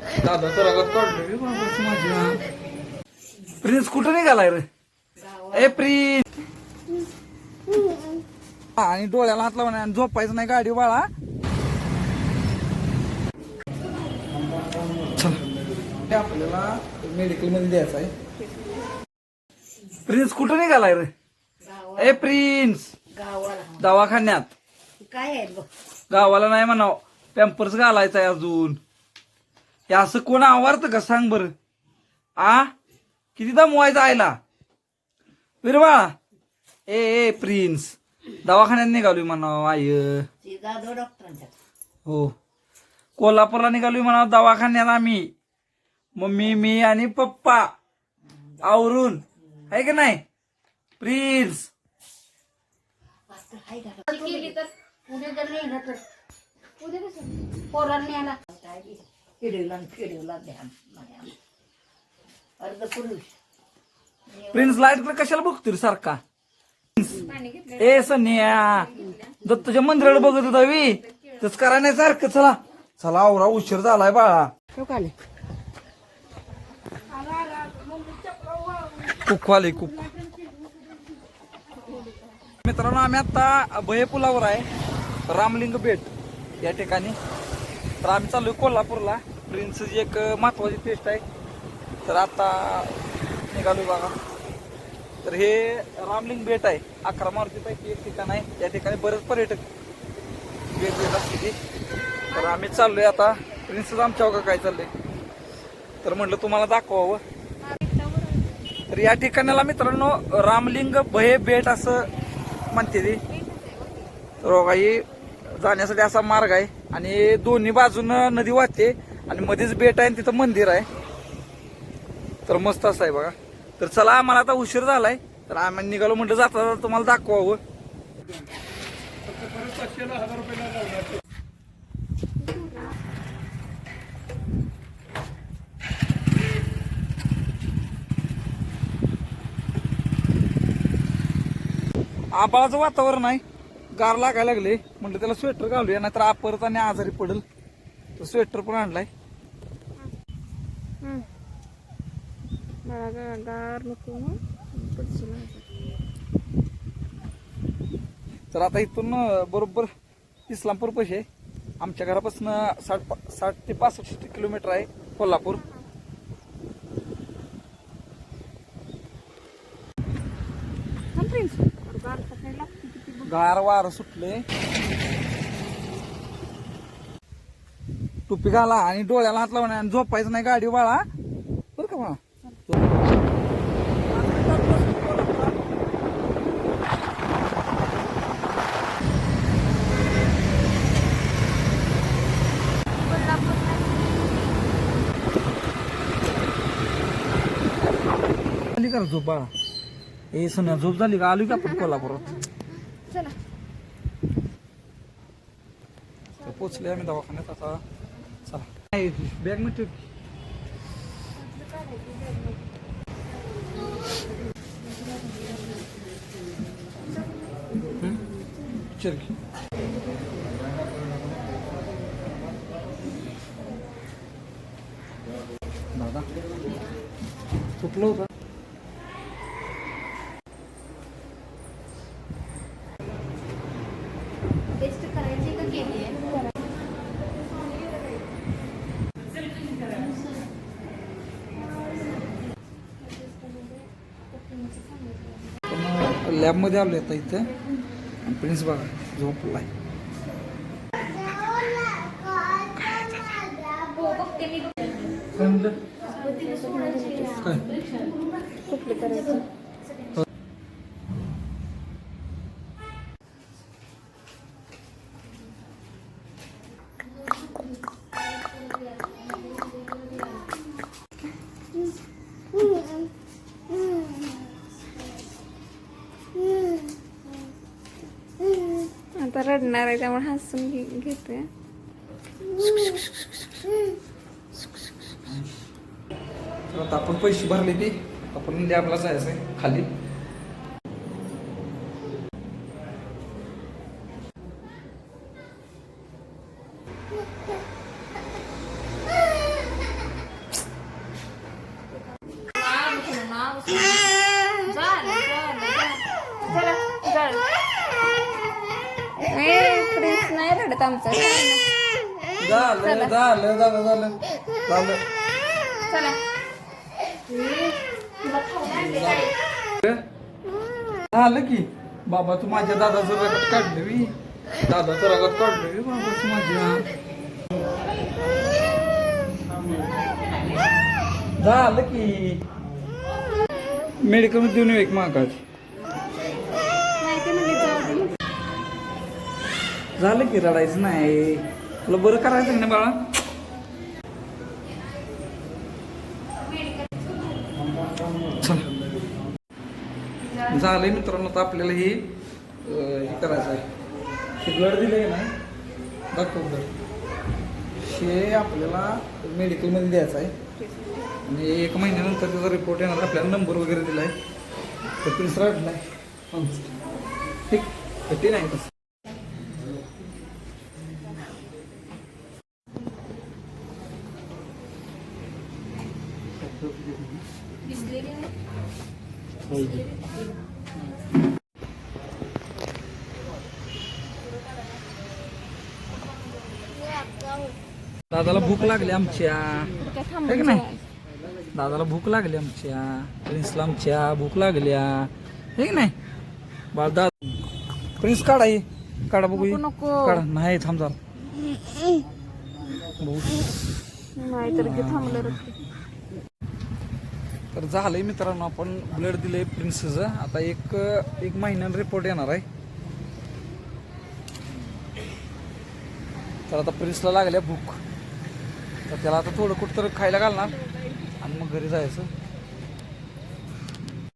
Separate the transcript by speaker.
Speaker 1: दादा तर रगत काढलं रे बाबाच माझ्या. प्रिन्स कुठं निघालाय रे? ए प्रिन्स! आणि डोळ्याला हात लावून आणि झोपायचं नाही गाडी बाळा. चल. आपल्याला मेडिकलमध्ये द्यायचं आहे. प्रिन्स कुठं निघालाय रे? ए प्रिन्स!
Speaker 2: गावाला.
Speaker 1: दवाखान्यात.
Speaker 2: काय आहे बघ.
Speaker 1: गावाला नाही म्हणाव. पॅम्पर्स घालायचा अजून. हे असं कोण आवडतं का? सांग बर. आ? किती दमवायचं आयला विरवा ए ए प्रिन्स. दवाखान्यात निघालोय म्हणाव आय हो. कोल्हापूरला निघालोय म्हणाव दवाखान्यात आम्ही. मम्मी मी आणि पप्पा. आवरून. आहे का नाही? प्रिन्स.
Speaker 2: पोरांनी आला. फिरवला फिरवला द्या अर्ध पुरुष.
Speaker 1: प्रिन्स लाइट कशाला बघतोय रे सारखा? ए सन्या. दत्तच्या मंदिराकडे बघत होता वी तस करा नाही सारखं चला. चला आवरा उशीर झालाय बाळा. कुक आले कुक. मित्रांनो आम्ही आता भये पुलावर आहे. रामलिंग बेट या ठिकाणी. तर आम्ही चाललोय कोल्हापूरला. प्रिन्सची एक महत्वाची टेस्ट आहे. तर आता निघालो बघा. तर हे रामलिंग बेट आहे. अकरा मारुतीपैकी एक ठिकाण आहे. या ठिकाणी बरेच पर्यटक भेट देत असते तर आम्ही चाललोय आता. प्रिन्स आमच्या काय चाललंय? तर म्हटलं तुम्हाला दाखवावं. तर या ठिकाणाला मित्रांनो रामलिंग भये बेट असं म्हणते ती. तर बघा ही जाण्यासाठी असा मार्ग आहे. आणि दोन्ही बाजूनं नदी वाहते. आणि मध्येच बेट आहे आणि तिथं मंदिर आहे. तर मस्त असं आहे बघा. तर चला आम्हाला आता उशीर झालाय. तर आम्ही निघालो म्हटलं जाता जाता तुम्हाला दाखवावं. आबाळाचं वातावरण आहे. गार लागायला लागले. म्हटलं त्याला स्वेटर घालूया नाहीतर आपरत आणि आजारी पडेल. तर स्वेटर पण आणलाय.
Speaker 3: पडशील आता.
Speaker 1: तर आता इथून बरोबर इस्लामपूर पैसे आमच्या घरापासून साठ साठ ते पासष्ट किलोमीटर आहे कोल्हापूर.
Speaker 3: गार
Speaker 1: वार सुटले टोपी घाला आणि डोळ्याला हात लावून आणि झोपायचं नाही गाडी बाळा. बरं का बाळा? झाली का झोप बाळा? ए सोन्या झोप झाली का? आली का आपण कोल्हापुरात? पोचले आम्ही दवाखान्यात आता. बॅगमध्ये चल दादा चुकलं होतं
Speaker 3: टेस्ट करायची का केली आहे
Speaker 1: पण लॅबमध्ये आलो आता इथं आणि प्रिन्स बघा झोपलाय काय म्हणलं? काय
Speaker 3: आता रडणार आहे त्यामुळे हसून घे- घेते.
Speaker 1: तर आता आपण पैसे भरले ते. आपण लॅबला जायचं आहे खाली.
Speaker 3: आमचं.
Speaker 1: झालं झालं झालं झालं. झालं.
Speaker 3: चला.
Speaker 1: झालं की. बाबा तू माझ्या दादाचं रगत काढलं मी दादाचं रगत काढलं मी बाबाच माझ्या. झालं की. मेडिकल देऊन एक मागाच
Speaker 3: नाही ते म्हणजे जाऊ दे.
Speaker 1: झालं की रडायचं नाही. तुला बरं करायचं ना बाळा? चला. झालंय मित्रांनो तर आपल्याला हे हे करायचं आहे. हे ब्लड दिलंय ना? दाखव ब्लड हे आपल्याला मेडिकलमध्ये द्यायचं आहे. आणि एक महिन्यानंतर त्याचा रिपोर्ट येणार आपल्याला नंबर वगैरे दिला आहे तर तिसरा नाही ठीक. कठी नाही दादाला भूक लागली आमच्या. है की नाही? दादाला भूक लागली आमच्या. प्रिन्सला आमच्या. भूक लागल्या. हे की नाही? बाळ दादा प्रिन्स काढा काढा बघू.
Speaker 3: नको.
Speaker 1: काढा. नाही थांब जरा. बघू
Speaker 3: नाही तर थांबलं
Speaker 1: तर झालंय मित्रांनो आपण ब्लड आहे प्रिन्सचं आता एक एक महिन्यानं रिपोर्ट येणार आहे. तर आता प्रिन्सला लागल्या भूक. तर त्याला आता थोडं कुठं खायला घालणार आणि मग घरी जायचं.